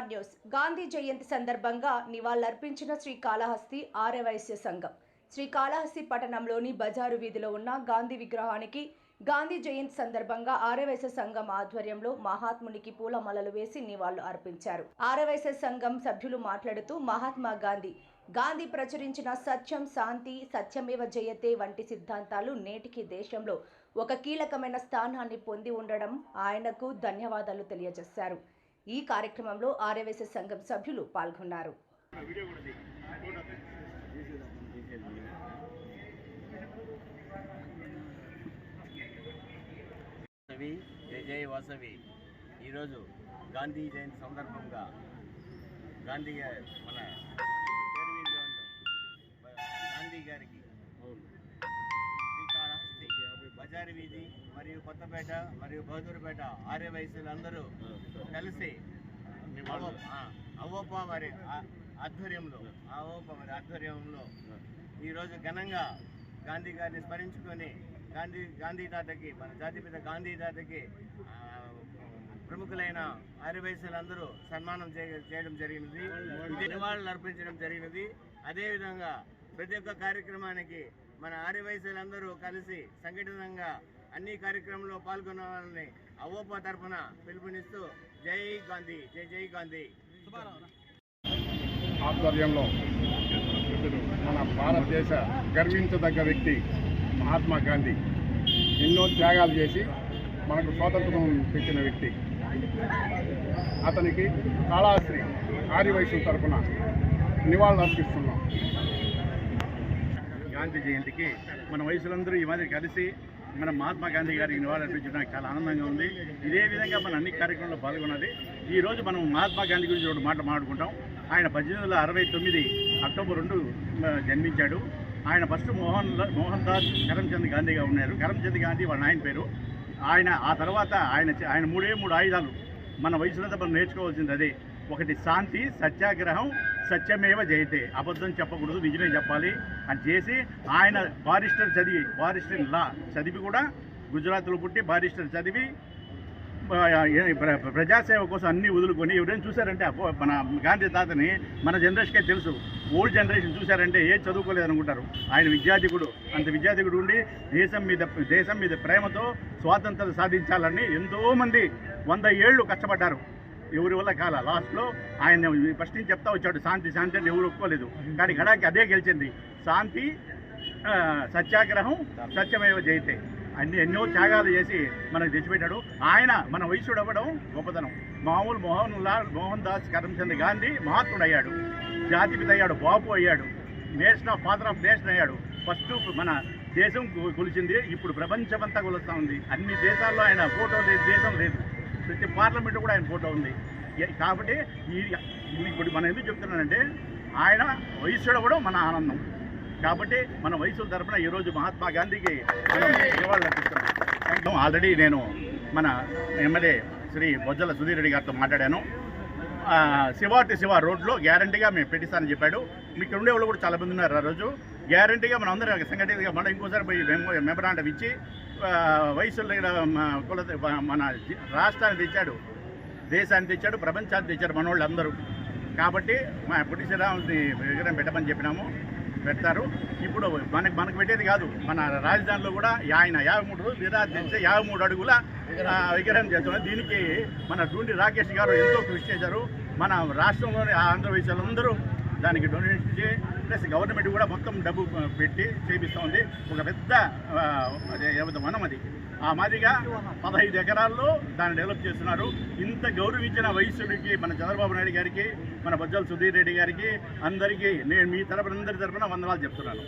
NR news. Gandhi జయంతి సందర్భంగా నివాళులర్పించిన శ్రీకాళహస్తి ఆర్యవైశ్య సంఘం. శ్రీకాళహస్తి పట్టణంలోని బజారు వీధిలో ఉన్న గాంధీ విగ్రహానికి గాంధీ జయంతి సందర్భంగా ఆర్యవైశ్య సంఘం ఆధ్వర్యంలో మహాత్మునికి పూల మలలు వేసి నివాళులు అర్పించారు. ఆర్యవైశ్య సంఘం సభ్యులు మాట్లాడుతూ మహాత్మా గాంధీ గాంధీ ప్రచురించిన సత్యం శాంతి సత్యమేవ జయతే వంటి సిద్ధాంతాలు నేటికి దేశంలో ఒక కీలకమైన స్థానాన్ని పొంది ఉండడం ఆయనకు ధన్యవాదాలు తెలియజేశారు. ఈ కార్యక్రమంలో ఆర్యవేశ సంఘం సభ్యులు పాల్గొన్నారు. వాసవి వాసవి ఈరోజు గాంధీ జయంతి సందర్భంగా గాంధీ గారి మన గాంధీ గారికి బజారు వీధి మరియు కొత్తపేట మరియు బహదూర్పేట ఆర్య వయసులందరూ కలిసి అవోప ఆ- ఆధ్వర్యంలో అవోప వారి ఆధ్వర్యంలో ఈరోజు ఘనంగా గాంధీ గారిని స్మరించుకొని గాంధీ గాంధీ తాతకి మన జాతిపిత గాంధీ తాతకి ఆ, ప్రముఖులైన ఆర్యవయసులందరూ సన్మానం చేయ- చేయడం జరిగినది. నివాళులు అర్పించడం జరిగినది. అదేవిధంగా ప్రతి ఒక్క కార్యక్రమానికి మన ఆర్యవైశ్యులందరూ కలిసి సంఘటితంగా అన్ని కార్యక్రమంలో పాల్గొనాలని అవోప తరఫున పిలుపునిస్తూ జై గాంధీ జై జై గాంధీ. ఆధ్వర్యంలో మన భారతదేశ గర్వించదగ్గ వ్యక్తి మహాత్మా గాంధీ ఎన్నో త్యాగాలు చేసి మనకు స్వాతంత్రం తెచ్చిన వ్యక్తి. అతనికి కాళాశ్రీ ఆర్యవైశ్యుల తరఫున నివాళులు అర్పిస్తున్నాం. గాంధీ జయంతికి మన వయసులందరూ ఈ మాదిరి కలిసి మన మహాత్మా గాంధీ గారికి నివాళులు అర్పించడానికి చాలా ఆనందంగా ఉంది. ఇదే విధంగా మన అన్ని కార్యక్రమంలో పాల్గొన్నది. ఈరోజు మనం మహాత్మా గాంధీ గురించి రెండు మాట మాట్లాడుకుంటాం. ఆయన పద్దెనిమిది వందల అరవై తొమ్మిది అక్టోబర్ రెండు జన్మించాడు. ఆయన ఫస్ట్ మోహన్ మోహన్ దాస్ కరమ్చంద్ గాంధీగా ఉన్నారు. కరమ్చంద్ గాంధీ వాళ్ళ ఆయన పేరు. ఆయన ఆ తర్వాత ఆయన ఆయన మూడే మూడు ఆయుధాలు మన వయసులో మనం నేర్చుకోవాల్సింది అదే. ఒకటి శాంతి సత్యాగ్రహం సత్యమేవ జయతే. అబద్ధం చెప్పకూడదు నిజమే చెప్పాలి అని చేసి ఆయన బారిస్టర్ చదివి బారిస్టర్ లా చదివి కూడా గుజరాత్లో పుట్టి బారిస్టర్ చదివి ప్రజాసేవ కోసం అన్ని వదులుకొని ఎవరైనా చూశారంటే మన గాంధీ తాతని మన జనరేషన్కే తెలుసు. ఓల్డ్ జనరేషన్ చూశారంటే ఏ చదువుకోలేదు అనుకుంటారు ఆయన విద్యాధికుడు అంత విద్యాధికుడు ఉండి దేశం మీద దేశం మీద ప్రేమతో స్వాతంత్రం సాధించాలని ఎంతోమంది వంద ఏళ్ళు కష్టపడ్డారు. ఎవరి వల్ల కాల? లాస్ట్లో ఆయన ఫస్ట్ నుంచి చెప్తా వచ్చాడు. శాంతి శాంతి అంటే ఎవరు ఒప్పుకోలేదు. కానీ గడాకి అదే గెలిచింది. శాంతి సత్యాగ్రహం సత్యమేవ జయితే. అన్ని ఎన్నో త్యాగాలు చేసి మనకు తెచ్చిపెట్టాడు. ఆయన మన వయసుడు అవ్వడం గొప్పతనం. మామూలు మోహన్ లాల్ మోహన్ దాస్ కరమ్చంద్ గాంధీ మహాత్ముడు అయ్యాడు. జాతిపిత అయ్యాడు బాపు అయ్యాడు. Nation of father of nation అయ్యాడు. ఫస్ట్ మన దేశం కొలిచింది. ఇప్పుడు ప్రపంచమంతా కొలుస్తూ ఉంది. అన్ని దేశాల్లో ఆయన ఫోటో లేదు దేశం లేదు. ప్రతి పార్లమెంట్ కూడా ఆయన ఫోటో ఉంది. కాబట్టి ఈ ఇప్పుడు మనం ఎందుకు చెప్తున్నానంటే ఆయన వయస్సుడు కూడా మన ఆనందం. కాబట్టి మన వయసుల తరఫున ఈరోజు మహాత్మా గాంధీకి నివాళులు అర్పిస్తున్నాం ఆల్రెడీ నేను మన ఎమ్మెల్యే శ్రీ బొజ్జల సుధీర్ రెడ్డి గారితో మాట్లాడాను. ఆ, శివ రోడ్లో గ్యారంటీగా మేము పెట్టిస్తానని చెప్పాడు. మీకు ఉండే వాళ్ళు కూడా చాలా మంది ఉన్నారు ఆ రోజు. గ్యారంటీగా మనం అందరం సంఘటితంగా మనం ఇంకోసారి పోయి మేము మెమరాండం ఇచ్చి వయసుల దగ్గర కుల మన రాష్ట్రాన్ని తెచ్చాడు దేశాన్ని తెచ్చాడు ప్రపంచాన్ని తెచ్చాడు మన వాళ్ళు అందరూ కాబట్టి మా పుట్టి శ్రీరాముని విగ్రహం పెట్టమని చెప్పినాము పెడతారు. ఇప్పుడు మనకు మనకు పెట్టేది కాదు మన రాజధానిలో కూడా ఆయన యాభై మూడు రోజులు నిరాధించే యాభై మూడు అడుగుల విగ్రహం చేస్తున్నారు. దీనికి మన డూండి రాకేష్ గారు ఎంతో కృషి చేశారు. మన రాష్ట్రంలోని ఆంధ్రప్రదేశ్లందరూ దానికి డొనేషన్ చేసి ప్లస్ గవర్నమెంట్ కూడా మొత్తం డబ్బు పెట్టి చేపిస్తుంది ఒక పెద్ద ఆ, వనం అది. ఆ మాదిరిగా పదహైదు ఎకరాల్లో దాన్ని డెవలప్ చేస్తున్నారు. ఇంత గౌరవించిన వైశ్యుడికి మన చంద్రబాబు నాయుడు గారికి మన బొజ్జల సుధీర్ రెడ్డి గారికి అందరికీ నేను మీ తరపున అందరి తరపున వందనాలు చెప్తున్నాను.